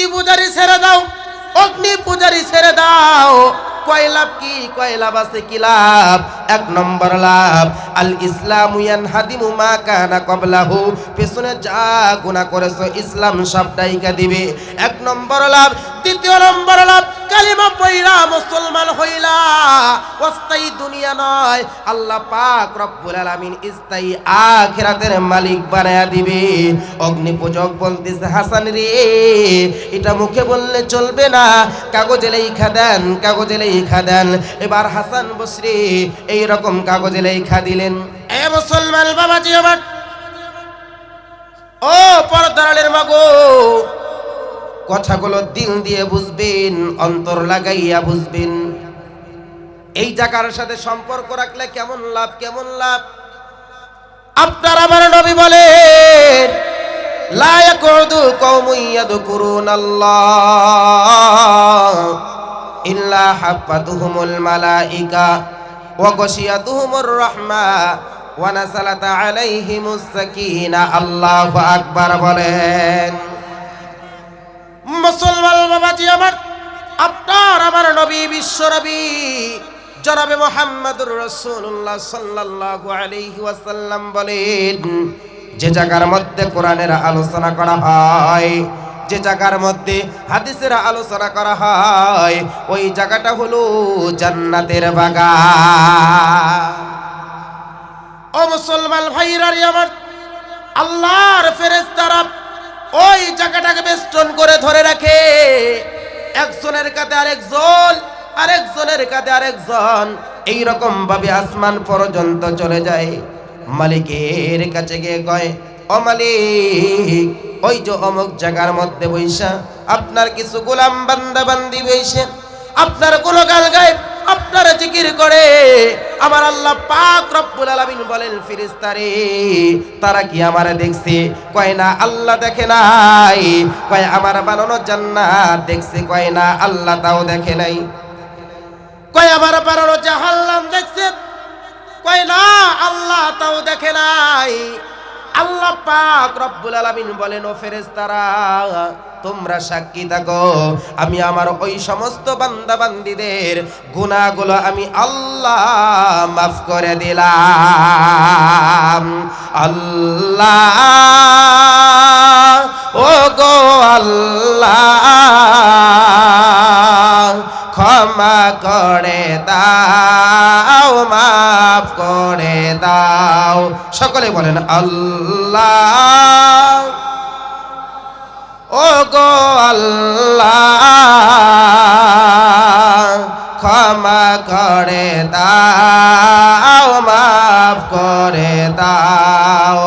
মূর্তি পূজারি ছেড়ে দাও। অগ্নি পূজারি ছেড়ে দাও। কয় লাভ কি? কয় লাভ আছে কি লাভ? এক নম্বর লাভ, আল ইসলাম হাদিমু মা কানা কবলাহু পেছনে যা গুনাহ করেছ ইসলাম সবটাইকা দিবে? এক নম্বর লাভ। দ্বিতীয় নম্বর লাভ কালিমা পয়রা মুসলমান হইলা। অস্থায়ী দুনিয়া নয়। আল্লাহ পাক রব্বুল আলামিন স্থায়ী আখিরাতের মালিক বানায়া দিবে। অগ্নি পূজক বলতেছে, হাসান রে, এটা মুখে বললে চলবে না। কাগজে লেখা দেন, কাগজে লেখা দেন। এবার হাসান বসরি এই রকম কাগজে লেখা দিলেন। এ মুসলমান বাবাজি আমার, ও পরদারালের মাগো কথাগুলো দিল দিয়ে বুঝবেন, অন্তর লাগাইয়া বুঝবেন। এই জায়গার সাথে সম্পর্ক রাখলে কেমন লাভ কেমন লাভ? আপনার আমার নবী বলেন, লা ইয়াকুদু কওমুন ইয়াযকুরুনাল্লাহ ইল্লা হাফাতুহুমুল মালাইকা ওয়া গাশিয়াতুহুমুর রাহমা ওয়া নাযালাত আলাইহিমুস সাকিনা। আল্লাহু আকবার বলেন। মুসলমান বাবাজি আমার, আপনার আমার নবী, বিশ্ব নবী, জনাবে মোহাম্মদুর রসুল্লাহ সাল্লাল্লাহু আলাইহি ওয়াসাল্লাম বলেন, যে জায়গার মধ্যে কোরআনের আলোচনা করা হয়, যে জায়গার মধ্যে হাদিসের আলোচনা করা হয়, ওই জায়গাটা হলো জান্নাতের বাগান। ও মুসলমান ভাইরারি আমার, আল্লাহর ফেরেশতারা ওই জায়গাটাকে বেষ্টন করে ধরে রাখে। একজনের কাছে আরেকজন, আরেকজনের কাছে আরেকজন। এই রকম ভাবে আসমান পর্যন্ত চলে যায়। মালিকের কাছে গিয়ে কয়, ও মালিক, ওই যে অমুক জায়গার মধ্যে বৈশা আপনার কিছু গোলাম বান্দা বান্দি বৈশে আপনার কোনো গাল গায়ে, আপনার জিকির করে। আমার আল্লাহ পাক রব্বুল আলামিন বলেন ফেরেশতারে তারা কি আমারে দেখছে? কয় না, আল্লাহ দেখে নাই। কয়, আমার বানানো জান্নাত দেখছে, কয় না, আল্লাহ তাও দেখে নাই। কয়, আমার বানানো জাহান্নাম দেখছে, কয় না, আল্লাহ তাও দেখে নাই। আল্লাহ পাক রব্বুল আলামিন বলেন, ও ফেরেশতারা, তোমরা সাক্ষী থাকো। আমি আমার ওই সমস্ত বান্দা বান্দিদের গুনাহগুলো আমি আল্লাহ মাফ করে দিলাম। আল্লাহ ও গো আল্লাহ, ক্ষমা করে দাও মাফ করে দাও। সকলে বলেন আল্লাহ। ও গো আল্লাহ, ক্ষমা করে দাও, মাফ করে দাও,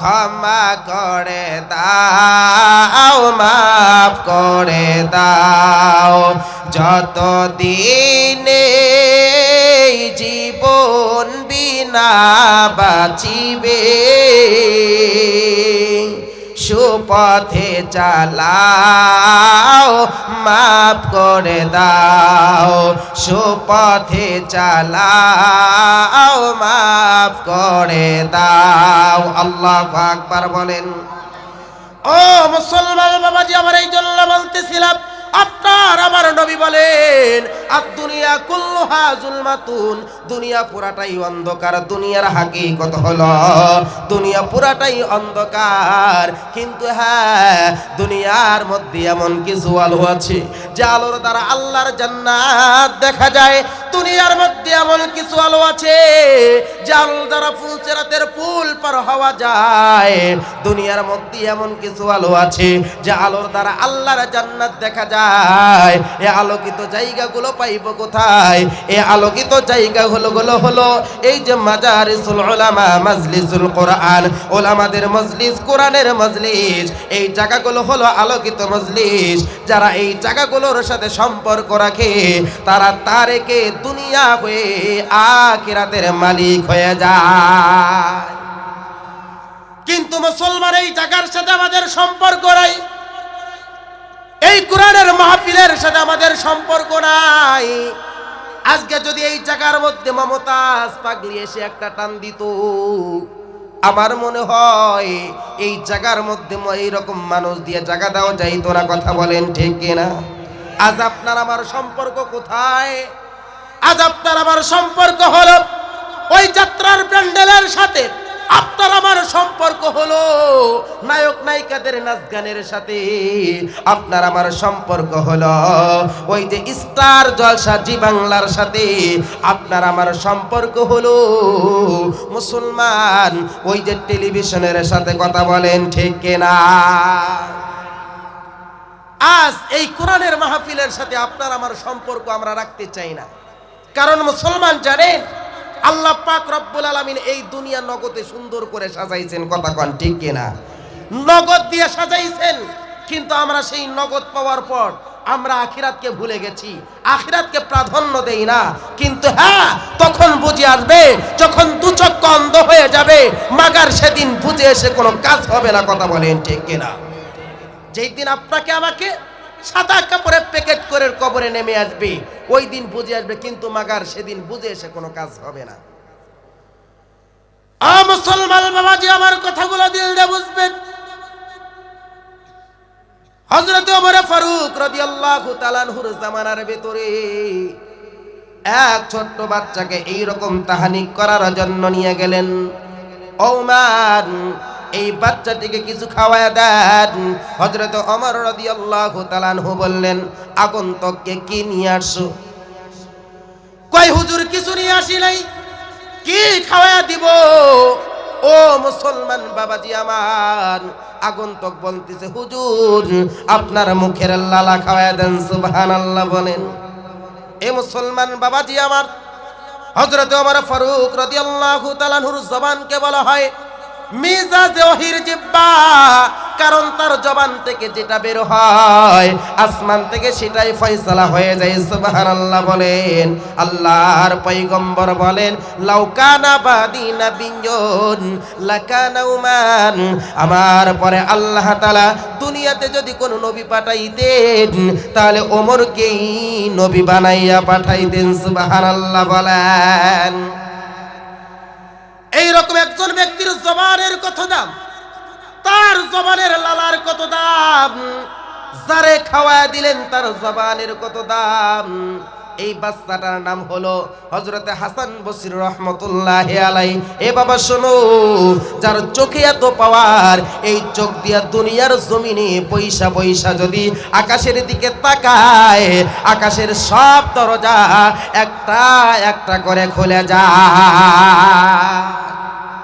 ক্ষমা করে দাও, মাফ করে দাও। যত দিনে জীবন বিনা বাঁচিবে। সুপথে চালাও, মাফ করে দাও। সুপথে চালাও, মাফ করে দাও। আল্লাহ আকবার বলেন। ও মুসলমান বাবাজি, আমার এই জন্য বলতেছিলাম আপনার আমার নবী বলেন আর দুনিয়া কুল্লুহা জুলমাতুন দুনিয়া পুরাটাই অন্ধকার, দুনিয়ার হাকিকত হলো দুনিয়া পুরাটাই অন্ধকার। কিন্তু হ্যাঁ দুনিয়ার মধ্যে এমন কিছু আলো আছে যে আলোর দ্বারা আল্লাহর জান্নাত দেখা যায়। দুনিয়ার মধ্যে এমন কিছু আলো আছে যে আলোর দ্বারা ফুলচেরাতের পুল পার হওয়া যায়। দুনিয়ার মধ্যে এমন কিছু আলো আছে যে আলোর দ্বারা আল্লাহর জান্নাত দেখা যায়। এ আলোকিত জায়গাগুলো পাইব কোথায়? এ আলোকিত জায়গা হলো গুলো হলো এই যে মাজারিসুল উলামা, মাজলিসুল কোরআন। ওলামাদের মজলিস, কোরআনের মজলিস। এই জায়গাগুলো হলো আলোকিত মজলিস। যারা এই জায়গাগুলোর সাথে সম্পর্ক রাখে, তারা তারেকে দুনিয়া হয়ে আখিরাতের মালিক হয়ে যায়। কিন্তু মুসলমান এই জায়গার সাথে আমাদের সম্পর্ক নাই। এই কোরআনের মাহফিলের সাথে আমাদের সম্পর্ক নাই। আজকে যদি এই জায়গার মধ্যে মমতাজ পাগলি এসে একটা টান দিত, আমার মনে হয় এই জায়গার মধ্যে এইরকম মানুষ দিয়ে জায়গা দেওয়া যাই তোরা কথা বলেন ঠিক কিনা? আজ আপনার আমার সম্পর্ক কোথায়? আজ আপনার আমার সম্পর্ক হলো ওই যাত্রার প্যান্ডেলের সাথে আপনার আমার সম্পর্ক হলো নায়ক নায়িকাদের নাচ গানের সাথে। আপনার আমার সম্পর্ক হলো ওই যে স্টার জলসা জি বাংলার সাথে। আপনার আমার সম্পর্ক হলো মুসলমান ওই যে টেলিভিশনের সাথে কথা বলেন ঠিক কিনা? আজ এই কোরআনের মাহফিলের সাথে আপনার আমার সম্পর্ক আমরা রাখতে চাই না। কারণ মুসলমান জানেন আল্লাহ পাক রব্বুল আলামিন এই দুনিয়া নগদে সুন্দর করে সাজাইছেন, কথা কন ঠিক কিনা? নগদ দিয়ে সাজাইছেন, কিন্তু আমরা সেই নগদ পাওয়ার পর আমরা আখিরাতকে ভুলে গেছি, আখিরাতকে প্রাধান্য দেই না। কিন্তু হ্যাঁ তখন বুঝে আসবে, যখন দু চক্ষু অন্ধ হয়ে যাবে, মাগার সেদিন বুঝে এসে কোনো কাজ হবে না, কথা বলেন ঠিক কিনা? যেই দিন আপনাকে আমাকে সাদা কাপড়ে প্যাকেট করে কবরে নেমে আসবে। ওই দিন বুঝে আসবে, কিন্তু মাগার সেদিন বুঝে এসে কোনো কাজ হবে না। আ মুসলমান বাবাজি, আমার কথাগুলো দিল দিয়ে বুঝবেন। হজরত ওমর ফারুক রাদিয়াল্লাহু তাআলার জামানার ভেতরে এক ছোট্ট বাচ্চাকে এই রকম তাহানিক করার জন্য নিয়ে গেলেন। ওমান এই বাচ্চাটিকে কিছু খাওয়ায় দেন। হজরত অমর রাদিয়াল্লাহু তাআলাহু বললেন, আগন্তককে কি নিয়ে আসো? কয় হুজুর, কিছু নিয়ে আসি নাই। কি খাওয়া দিব? ও মুসলমান বাবাজি আমার। আগন্তক বলতেছে, হুজুর, আপনার মুখের লালা খাওয়া দেন সুবহান আল্লাহ বলেন। এ মুসলমান বাবাজি আমার। হজরত আমার ফারুক রদি রাদিয়াল্লাহু তাআলার জবানকে বলা হয় মিজাজে ওহির জিব্বা, কারণ তার জবান থেকে যেটা বের হয়, আসমান থেকে সেটাই ফয়সালা হয়ে যায়, সুবহানাল্লাহ বলেন। আল্লাহর পয়গম্বর বলেন লাউকানা বাদিনা বিঞ্জন লাকানা উমান। আমার পরে আল্লাহ তাআলা দুনিয়াতে যদি কোনো নবী পাঠাইতেন, তাহলে ওমরকেই নবী বানাইয়া পাঠাইতেন, সুবহানাল্লাহ বলেন। এই রকম একজন ব্যক্তির জবানের কত দাম? তার জবানের লালার কত দাম? যারে খাওয়ায় দিলেন তার জবানের কত দাম? এই বাচ্চাটার নাম হলো হজরতে হাসান বসির রহমতুল্লাহ আলাই এ বাবা, শোনো, যার চোখে এত পাওয়ার, এই চোখ দিয়া দুনিয়ার জমিনে পয়সা পয়সা যদি আকাশের দিকে তাকায়, আকাশের সব দরজা একটা একটা করে খুলে যায়।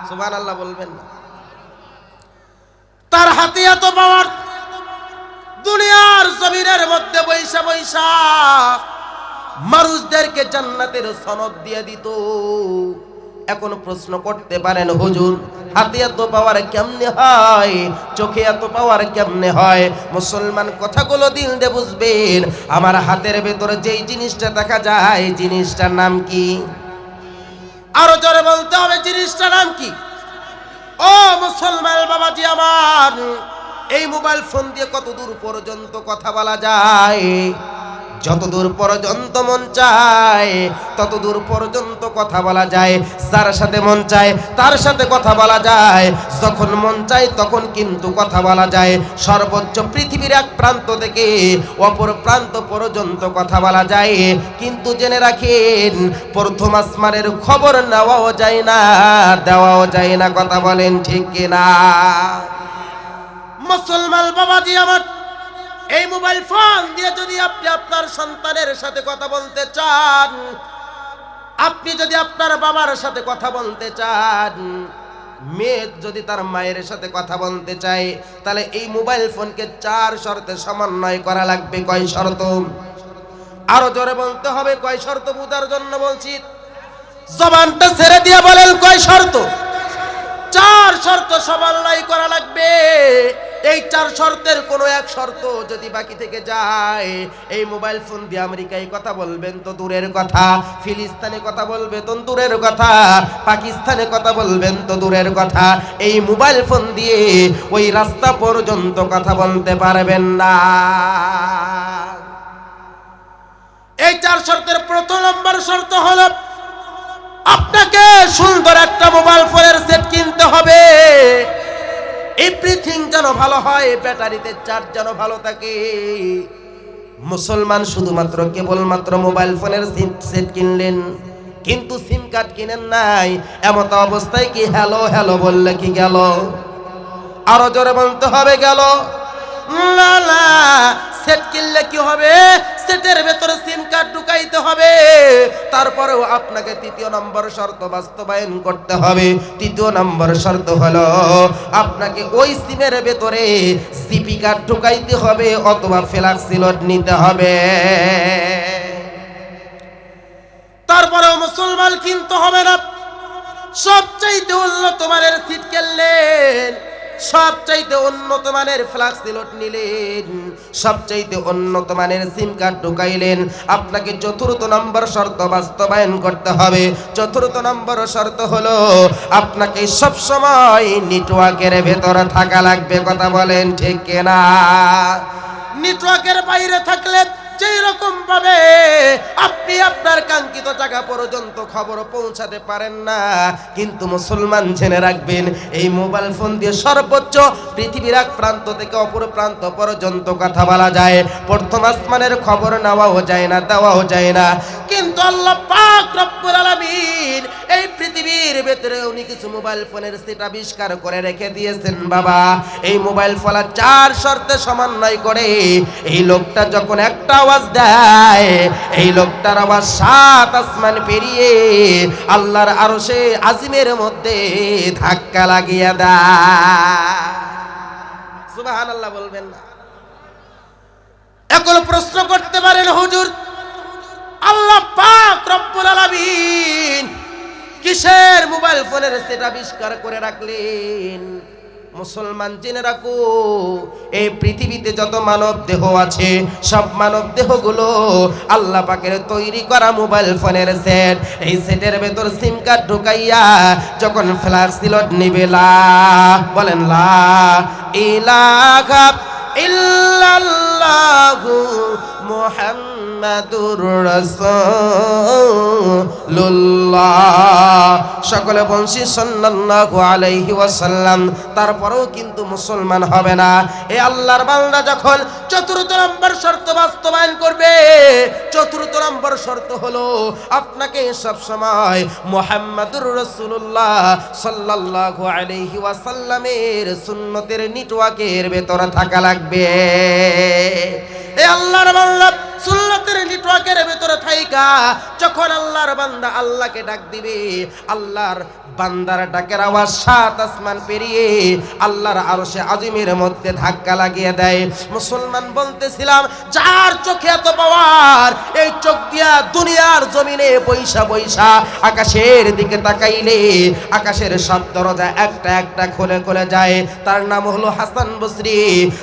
সুবহান আল্লাহ বলবেন না। তার হাতে এত পাওয়ার, দুনিয়ার জমিনের মধ্যে বৈশা বৈশা মানুষদেরকে জান্নাতের সনদ দিয়ে দিত। এখন প্রশ্ন করতে পারেন, হুজুর, হাতে এত পাওয়ার কেমনে হয়? চোখে এত পাওয়ার কেমনে হয়? মুসলমান কথাগুলো দিল দে বুঝবেন, আমার হাতের ভেতরে যেই জিনিসটা দেখা যায়, জিনিসটার নাম কি? আরও জোরে বলতে হবে, জিনিসটার নাম কি? ও মুসলমান বাবাজি আমার, এই মোবাইল ফোন দিয়ে কত দূর পর্যন্ত কথা বলা যায়? যত দূর পর্যন্ত মন চায় তত দূর পর্যন্ত কথা বলা যায়। যার সাথে মন চায়, তার সাথে কথা বলা যায়। যখন মন চায়, তখন কিন্তু কথা বলা যায়। সর্বোচ্চ পৃথিবীর এক প্রান্ত থেকে অপর প্রান্ত পর্যন্ত কথা বলা যায়। কিন্তু জেনে রাখেন, প্রথম আসমানের খবর নেওয়াও যায় না, দেওয়াও যায় না। কথা বলেন ঠিক কিনা? মুসলমান বাবাজি, আমার এই মোবাইল ফোন দিয়ে যদি আপনি আপনার সন্তানের সাথে কথা বলতে চান, আপনি যদি আপনার বাবার সাথে কথা বলতে চান মেয়ে যদি তার মায়ের সাথে কথা বলতে চায়, তাহলে এই মোবাইল ফোনকে চার শর্তে সমন্বয় করা লাগবে। কয় শর্ত? আরও জোরে বলতে হবে, কয় শর্ত বুঝার জন্য বলছি। জবানটা ছেড়ে দিয়ে বলেন, কয় শর্ত? চার শর্ত সমন্বয় করা লাগবে। এই চার শর্তের কোনো এক শর্ত যদি বাকি থেকে যায়, এই মোবাইল ফোন দিয়ে আমেরিকায় কথা বলবেন তো দূরের কথা, ফিলিস্তানে কথা বলবে তো দূরের কথা, পাকিস্তানে কথা বলবেন তো দূরের কথা, এই মোবাইল ফোন দিয়ে ওই রাস্তা পর্যন্ত কথা বলতে পারবেন না। এই চার শর্তের প্রথম নম্বর শর্ত হলো, আপনাকে সুন্দর একটা মোবাইল ফোনের সেট কিনতে হবে। এভরিথিং যেন ভালো হয়, ব্যাটারিতে চার্জ যেন ভালো থাকে। মুসলমান শুধুমাত্র কেবলমাত্র মোবাইল ফোনের সিম সেট কিনলেন, কিন্তু সিম কার্ড কিনেন নাই। এমত অবস্থায় কি হ্যালো হ্যালো বললে কি গেল? আরও জোরে বলতে হবে গেল। সেট কিনলে কি হবে? সেটের ভেতরে সিম কার্ড ঢুকাইতে হবে। তারপরেও আপনাকে তৃতীয় নম্বর শর্ত বাস্তবায়ন করতে হবে। তৃতীয় নম্বর শর্ত হলো, আপনাকে ওই সিমের ভেতরে সিপি কার্ড ঢুকাইতে হবে অথবা ফ্ল্যাক্স সিলট নিতে হবে। তারপরেও মুসলমান কিনতে হবে না। সবচাইতে উন্নত মানের সিট কিনলেন। সবচাইতে উন্নত মানের ফ্লাক্স সিলট নিলেন, সবচাইতে উন্নত মানের সিম কার্ড ঢুকাইলেন। আপনাকে চতুর্থ নম্বর শর্ত বাস্তবায়ন করতে হবে। চতুর্থ নম্বর শর্ত হলো, আপনাকে সব সময় নেটওয়ার্কের ভেতরে থাকা লাগবে, কথা বলেন ঠিক কিনা? নেটওয়ার্কের বাইরে থাকলে রকম ভাবে আপনি আপনার কাঙ্ক্ষিত জায়গা পর্যন্ত খবর পৌঁছাতে পারেন না, কিন্তু মুসলমান জেনে রাখবেন, এই মোবাইল ফোন দিয়ে সর্বোচ্চ পৃথিবীর এক প্রান্ত থেকে অপর প্রান্ত পর্যন্ত কথা বলা যায়। প্রথম আসমানের খবর নেওয়াও যায় না, দেওয়াও যায় না। কিন্তু আল্লাহ পাক রব্বুল আলামিন এই পৃথিবীর ভেতরে উনি কিছু মোবাইল ফোনের সেট আবিষ্কার করে রেখে দিয়েছেন, বাবা। এই মোবাইল ফোলা চার শর্তে সমন্বয় করে। এই লোকটা যখন একটা আওয়াজ দেয়, এই লোকটার আওয়াজ সাত আসমান পেরিয়ে আল্লাহর আরও সে আজিমের মধ্যে ধাক্কা লাগিয়ে দেয়। সুবাহান আল্লাহ বলবেন না। এখন প্রশ্ন করতে পারেন, হুজুর, আল্লাহ পাক রব্বুল আলামিন কিসের মোবাইল ফোনের সেট আবিষ্কার করে রাখলেন? মুসলমান জেনে রাখো, এই পৃথিবীতে যত মানব দেহ আছে, সব মানব দেহগুলো আল্লাহ পাকের তৈরি করা মোবাইল ফোনের সেট। এই সেটের ভেতর সিম কার্ড ঢুকাইয়া যখন ফ্ল্যাশ সিলট নিবে, লা, বলেন লা ইলাহা ইল্লাল্লাহু মুহাম্মাদুর রাসূলুল্লাহ। সকলে বলছি, সাল্লাল্লাহু আলাইহি ওয়াসাল্লাম, তারপরেও কিন্তু মুসলমান হবে না। এই আল্লাহর বান্দা যখন চতুর্থ নম্বর শর্ত বাস্তবায়ন করবে, চতুর্থ নম্বর শর্ত হলো আপনাকে সব সময় মুহাম্মাদুর রাসূলুল্লাহ সাল্লাল্লাহু আলাইহি ওয়াসাল্লামের সুন্নতের নেটওয়ার্কের ভেতরে থাকা লাগবে। এ আল্লাহর বান্দা সুন্নতের নেটওয়ার্কের ভেতরে থাইকা, যখন আল্লাহর বান্দা আল্লাহকে ডাক দিবে, আল্লাহর বান্দার ডাকের আওয়াজ সাত আসমান পেরিয়ে আল্লাহর আরশে আজিমের মধ্যে ধাক্কা লাগিয়ে দেয়। মুসলমান বলতেছিলাম, যার চোখে এত পাওয়ার, এই চোখ দিয়া দুনিয়ার জমিনে বৈশা বৈশা আকাশের দিকে তাকাইলে আকাশের সব দরজা একটা একটা খুলে খুলে যায়। তার নাম হলো হাসান বসরি,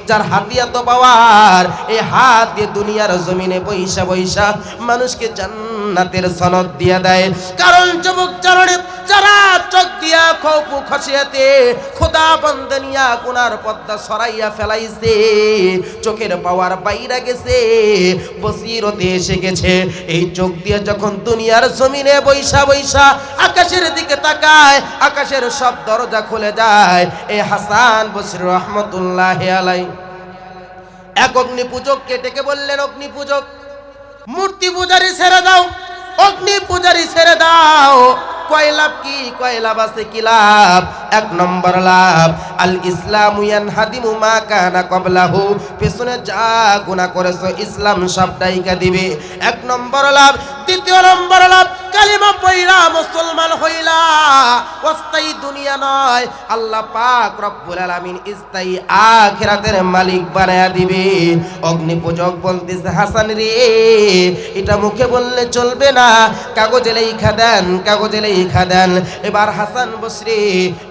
যার হাতে এত পাওয়ার, এই হাত দিয়ে দুনিয়ার জমিনে বৈশা বৈশা মানুষকে জান্নাতের সনদ দিয়ে দেয়। কারণ যুবক চারণে যারা চোখ দিয়া খৌপু খসিয়াতে খোদা বন্দনিয়া গুনার পদ্মা সরাইয়া ফেলাইছে। চোখের পাওয়ার বাইরা গেছে, বসিরতে এসে গেছে। এই চোখ দিয়ে যখন দুনিয়ার জমিনে বৈশা বৈশা আকাশের দিকে তাকায়, আকাশের সব দরজা খুলে যায়। এ হাসান বসির রহমতুল্লাহ আলাই এক অগ্নি পূজককে ডেকে বললেন অগ্নি পূজক মূর্তি পূজারি ছেড়ে দাও, অগ্নি পূজারি ছেড়ে দাও। কয় লাভ কি? কয় লাভ আছে কি লাভ? এক নম্বর লাভ, আল ইসলাম ইয়ান হাদিমু মা কানা কবলাহু পেছনে যা গুনাহ করেছ, ইসলাম সব দিবে? এক নম্বর লাভ। দ্বিতীয় নম্বর লাভ পয়রা মুসলমান হইলা, অস্থায়ী দুনিয়া নয়। আল্লাহ পাক রব্বুল আলামিন স্থায়ী আখিরাতের মালিক বানায়া দিবে। অগ্নি পূজক বলতেছে, হাসান রে, এটা মুখে বললে চলবে না। কাগজে লেখা দেন, কাগজে লেখা দেন। এবার হাসান বসরি,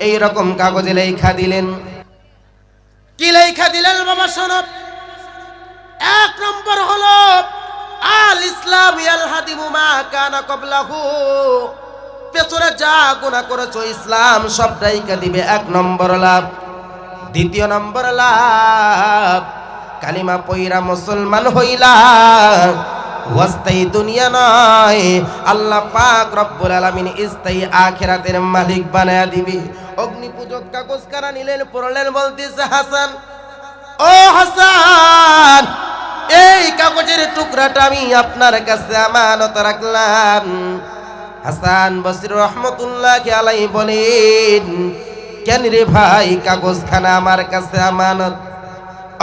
এই রকম কাগজে লেখা দিলেন। কি লেখা দিলেন বাবা শোনব এক নম্বর হলো, আল ইসলাম ইয়াল হাদিমু মা কানা কবলাহু। পেছনে যা গুনাহ করেছ ইসলাম সব ডাইকা দিবে? এক নম্বর লাভ। দ্বিতীয় নম্বর লাভ, কালিমা পইরা মুসলমান হইলা। ওয়াস্তাই দুনিয়া নয়, আল্লাহ পাক রব্বুল আলামিন ইস্তাই আখিরাতের মালিক বানায়া দিবি। অগ্নি পূজক কাগজ কারা নিলেন, পড়লেন, বলতেছে, হাসান, ও হাসান, এই কাগজের টুকরাটা আমি আপনার কাছে আমানত রাখলাম। হাসান বসির রহমতুল্লাহ আলাই বলেন, কেন রে ভাই, কাগজখানা আমার কাছে আমানত?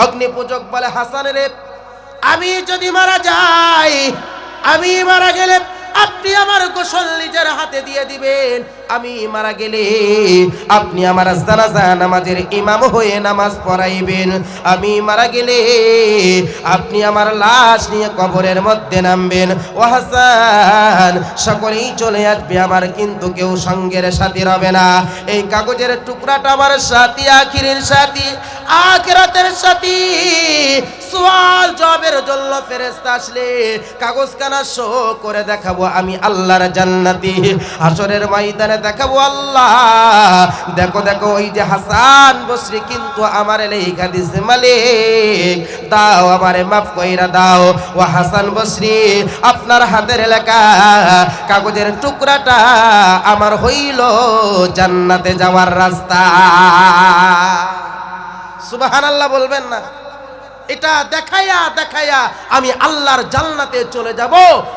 অগ্নি পূজক বলে, হাসান রে, আমি যদি মারা যাই, আমি মারা গেলে আপনি আমার গোসল নিজের হাতে দিয়ে দিবেন। আমি মারা গেলে আপনি আমার জানাজা নামাজের ইমাম হয়ে নামাজ পড়াইবেন। আমি মারা গেলে আপনি আমার লাশ নিয়ে কবরের মধ্যে নামবেন। ও হাসান, সকলেই চলে আসবে, আমার কিন্তু কেউ সঙ্গের সাথী রবে না। এই কাগজের টুকরাটা আমার সাথী, আখিরের সাথী, আখিরাতের সাথী। সোয়াল জবের জন্য ফেরেস্তা আসলে কাগজ কানা শো করে দেখাবো, আমি আল্লাহর জান্নাতি। হাসরের ময়দানে দেখাবো আল্লাহ। দেখো দেখো, ওই যে হাসান বসরি কিন্তু আমার লেখা দিছে মালিক। দাও, আমারে মাফ কইরা দাও। ও হাসান বসরি, আপনার হাতের লেখা কাগজের টুকরাটা আমার হইল জান্নাতে যাওয়ার রাস্তা। সুবহানাল্লাহ বলবেন না। এটা দেখাইয়া দেখাইয়া আমি আল্লাহর জান্নাতে চলে যাব।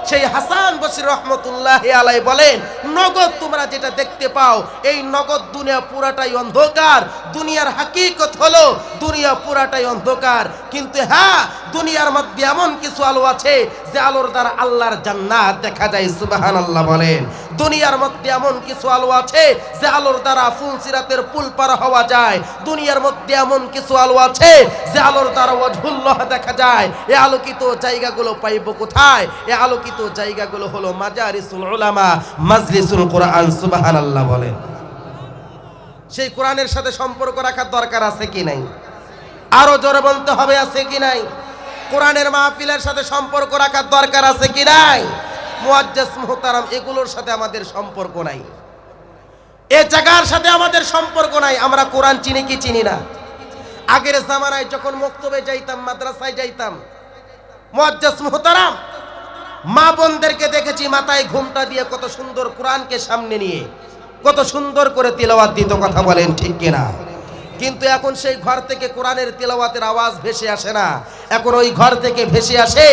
সেই হাসান বসির রহমতুল্লাহ আলাই বলেন, নগদ তোমরা যেটা দেখতে পাও, এই নগদ দুনিয়া পুরাটাই অন্ধকার। দুনিয়ার হাকিকত হলো, দুনিয়া পুরাটাই অন্ধকার। কিন্তু হ্যাঁ দুনিয়ার মধ্যে এমন কিছু আলো আছে, যে আলোর দ্বারা আল্লাহর জান্নাত দেখা যায়। সুবাহান আল্লাহ বলেন। দুনিয়ার মধ্যে এমন কিছু আলো আছে যে আলোর দ্বারা ফুলসিরাতের পুল পার হওয়া যায়। দুনিয়ার মধ্যে এমন কিছু আলো আছে যে আলোর দ্বারা ওয়াজহুল্লাহ দেখা যায়। এই আলোকিত জায়গাগুলো পাইব কোথায়? এই আলোকিত জায়গাগুলো হলো মাজারিসুল উলামা, মাজলিসুল কোরআন, সুবহানাল্লাহ বলেন। সেই কোরআনের সাথে সম্পর্ক রাখার দরকার আছে কি নাই? আরও জোরে বলতে হবে আছে কি নাই? কোরআনের মাহফিলের সাথে সম্পর্ক রাখার দরকার আছে কি নাই? মুয়াজ্জাস মুহতারাম, এগুলোর সাথে আমাদের সম্পর্ক নাই। এ জায়গার সাথে আমাদের সম্পর্ক নাই, আমরা কোরআন চিনি কি চিনি না? আগের জামানায় যখন মক্তবে যাইতাম, মাদ্রাসায় যাইতাম মুয়াজ্জাস মুহতারাম, মা বোনদেরকে দেখেছি মাথায় ঘুমটা দিয়ে কত সুন্দর কোরআনকে সামনে নিয়ে, কত সুন্দর করে তিলাওয়াত দিত, কথা বলেন ঠিক কিনা? কিন্তু এখন সেই ঘর থেকে কোরআনের তেলাওয়াতের আওয়াজ ভেসে আসে না। এখন ওই ঘর থেকে ভেসে আসে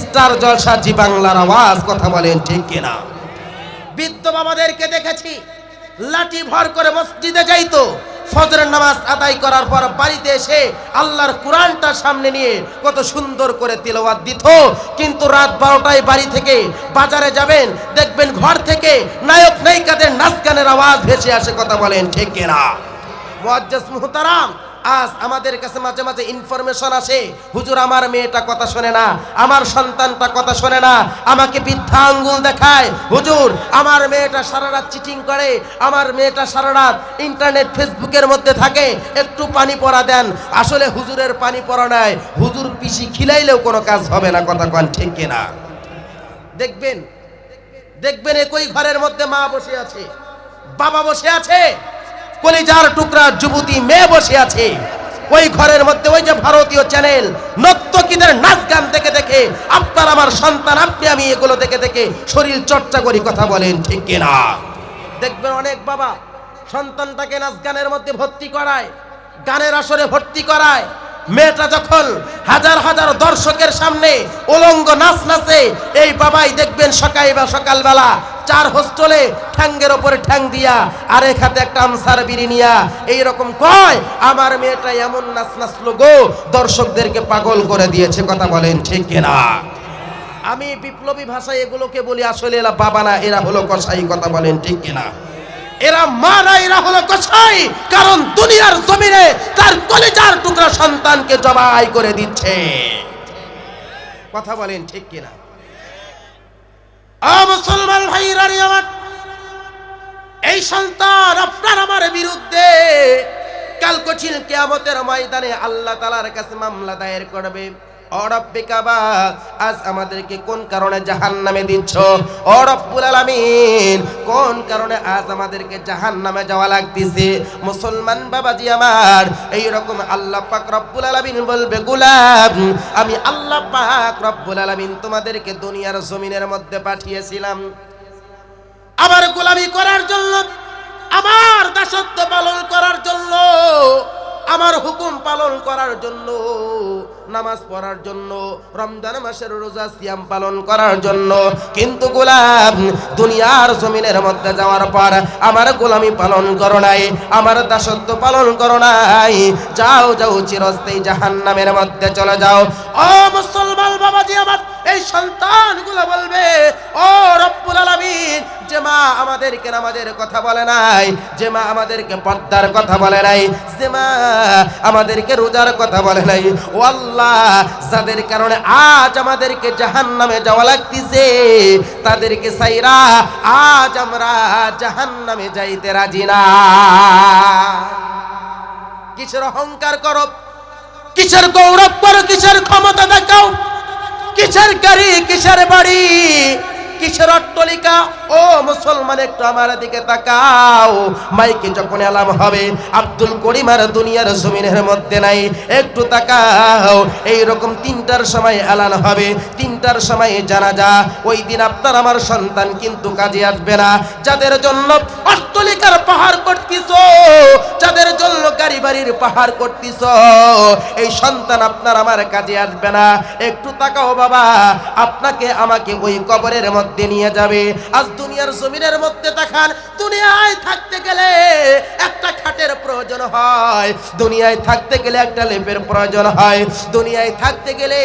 স্টার জলসা জি বাংলার আওয়াজ, কথা বলেন ঠিক কিনা? বৃদ্ধ বাবাদেরকে দেখেছি, লাঠি ভর করে মসজিদে যাইতো, ফজরের নামাজ আদায় করার পর বাড়িতে এসে আল্লাহর কোরআনটা সামনে নিয়ে কত সুন্দর করে তিলওয়াত দিত। কিন্তু রাত বারোটায় বাড়ি থেকে বাজারে যাবেন, দেখবেন ঘর থেকে নায়ক নায়িকাদের নাচ গানের আওয়াজ ভেসে আসে, কথা বলেন ঠিক কিনা? মুআজ্জাজ মুহতারাম, আজ আমাদের কাছে মাঝে মাঝে ইনফরমেশন আসে, হুজুর, আমার মেয়েটা কথা শোনে না, আমার সন্তানটা কথা শোনে না, আমাকে বৃদ্ধা আঙ্গুল দেখায়, হুজুর, আমার মেয়েটা সারা রাত চিটিং করে, আমার মেয়েটা সারা রাত ইন্টারনেট ফেসবুকের মধ্যে থাকে, একটু পানি পড়া দেন, আসলে হুজুরের পানি পড়া নাই, হুজুর পিসি খিলাইলেও কোনো কাজ হবে না, কথা কন ঠিক কিনা? দেখবেন দেখবেন একই ঘরের মধ্যে মা বসে আছে, বাবা বসে আছে কলিজার টুকরা যুবতী মেয়ে বসে আছে। ওই ঘরের মধ্যে ওই যে ভারতীয় চ্যানেল নর্তকীদের নাচ গান দেখে দেখে, আপনার আমার সন্তান, আপনি আমি এগুলো দেখে দেখে শরীর চর্চা করি কথা বলেন, ঠিক কিনা? দেখবেন অনেক বাবা সন্তানটাকে নাচ গানের মধ্যে ভর্তি করায়, গানের আসরে ভর্তি করায়। মেয়েটা যখন হাজার হাজার দর্শকের সামনে উলঙ্গ নাচ নাচে, এই বাবাই দেখবেন সকাল বা সকালবেলা চার হোস্টেলে ঠ্যাঙ্গের ওপরে ঠ্যাং দিয়া আর এক হাতে একটা আমসার বিড়ি নিয়া, এইরকম কয়, আমার মেয়েটা এমন নাচ নাচলো গো, দর্শকদেরকে পাগল করে দিয়েছে। কথা বলেন ঠিক কিনা? আমি বিপ্লবী ভাষায় এগুলোকে বলি, আসলে এরা বাবা না, এরা হলো কসাই। কথা বলেন ঠিক কিনা? এরা মা না, এরা হলো কসাই, কারণ দুনিয়ার জমিনে তার কলিজার টুকরা সন্তানকে জবাই করে দিচ্ছে। কথা বলেন ঠিক কিনা? মুসলমান ভাইরা, রে আমার। এই সন্তান আপনার আমার বিরুদ্ধে কাল কঠিন কেয়ামতের ময়দানে আল্লাহ তালার কাছে মামলা দায়ের করবে। ও রব্বে কাবা আজ আমাদেরকে কোন কারণে জাহান্নামে দিচ্ছ? ও রব্বুল আলামিন, কোন কারণে আজ আমাদেরকে জাহান্নামে যাওয়া লাগতেছে? মুসলমান বাবাজি আমার এই রকম আল্লাহ পাক রব্বুল আলামিন বলবে, গোলাম, আমি আল্লাহ পাক রব্বুল আলামিন তোমাদেরকে দুনিয়ার জমিনের মধ্যে পাঠিয়েছিলাম। আবার গোলামি করার জন্য, আমার দাসত্ব পালন করার জন্য, আমার হুকুম পালন করার জন্য নামাজ পড়ার জন্য, রমজান মাসের রোজা সিয়াম পালন করার জন্য। কিন্তু গোলাম, দুনিয়ার জমিনের মধ্যে যাওয়ার পর আমার গোলামি পালন করো নাই, আমার দাসত্ব পালন করো নাই। যাও যাও, চিরস্থায়ী জাহান্নামের মধ্যে চলে যাও। ও মুসলমান বাবাজি আমার, এই সন্তানগুলো বলবে, ও রব্বুল আলামিন, যে মা আমাদেরকে নামাজের কথা বলে নাই, যে মা আমাদেরকে পর্দার কথা বলে নাই, যে মা আমাদেরকে রোজার কথা বলে নাই। ও আল্লাহ যাদের কারণে আজ আমাদেরকে জাহান নামে যাওয়া লাগতেছে, তাদেরকে সাইরা আজ আমরা জাহান নামে যাইতে রাজি না। কিসের অহংকার করো? কিসের গৌরব করো? কিসের ক্ষমতা দেখাও? কিসের গাড়ি? কিসের বাড়ি? কিসের অট্টলিকা? ও মুসলমান, একটু আমার দিকে তাকাও। মাইকে যখন এলাম হবে, আব্দুল করিম আর দুনিয়ার জমিনের মধ্যে নাই, একটু তাকাও। এই রকম তিনটার সময় এলান হবে, তিনটার সময় জানা যা ওই দিন আপনার, আমার সন্তান কিন্তু কাজে আসবে না। যাদের জন্য অট্টলিকার পাহাড় বাড়ির পাহাড় করতেছ? এই সন্তান আপনার আমার কাজে আসবে না। একটু তাকাও বাবা, আপনাকে আমাকে ওই কবরের মধ্যে নিয়ে যাবে। আজ দুনিয়ার জমিনের মধ্যে দেখান, দুনিয়ায় থাকতে গেলে একটা খাটের প্রয়োজন হয়, দুনিয়ায় থাকতে গেলে একটা লেপের প্রয়োজন হয়, দুনিয়ায় থাকতে গেলে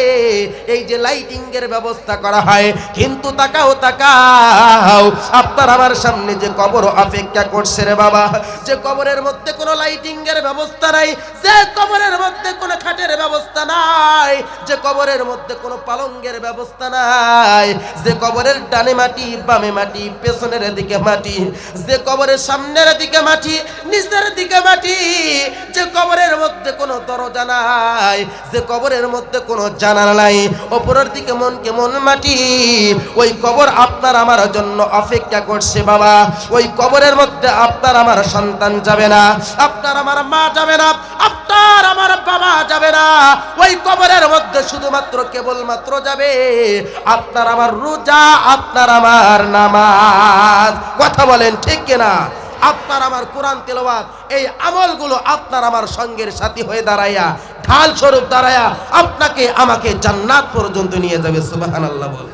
এই যে লাইটিং এর ব্যবস্থা করা হয়, কিন্তু তাকাও তাকাও, আপনার আমার সামনে যে কবর অপেক্ষা করছে রে বাবা, যে কবরের মধ্যে কোনো লাইটিং এর ব্যবস্থা নাই, যে কবরের মধ্যে কোনো খাটের ব্যবস্থা নাই, যে কবরের মধ্যে কোনো পালঙ্গের ব্যবস্থা নাই, যে কবরের ডানে মাটি, বামে মাটি পেছনের দিকে মাটি, যে কবরের সামনের দিকে মাটি, নিচের দিকে মাটি, যে কবরের মধ্যে কোনো দরজা নাই, যে কবরের মধ্যে কোনো জানালা নাই, ওপরের দিকে মন কেমন মাটি? ওই কবর আপনার আমার জন্য অপেক্ষা করছে বাবা। ওই কবরের মধ্যে আপনার আমার সন্তান যাবে না, আপনার আমার মা যাবে না আপনার আমার বাবা যাবে না। ওই কবরের মধ্যে শুধুমাত্র কেবলমাত্র যাবে আপনার আমার রোজা, আপনার আমার নামাজ। কথা বলেন ঠিক কিনা? আপনার আমার কোরআন তেলাওয়াত, এই আমলগুলো আপনার আমার সঙ্গের সাথী হয়ে দাঁড়াইয়া, ঢাল স্বরূপ দাঁড়াইয়া আপনাকে আমাকে জান্নাত পর্যন্ত নিয়ে যাবে, সুবহানাল্লাহ বলে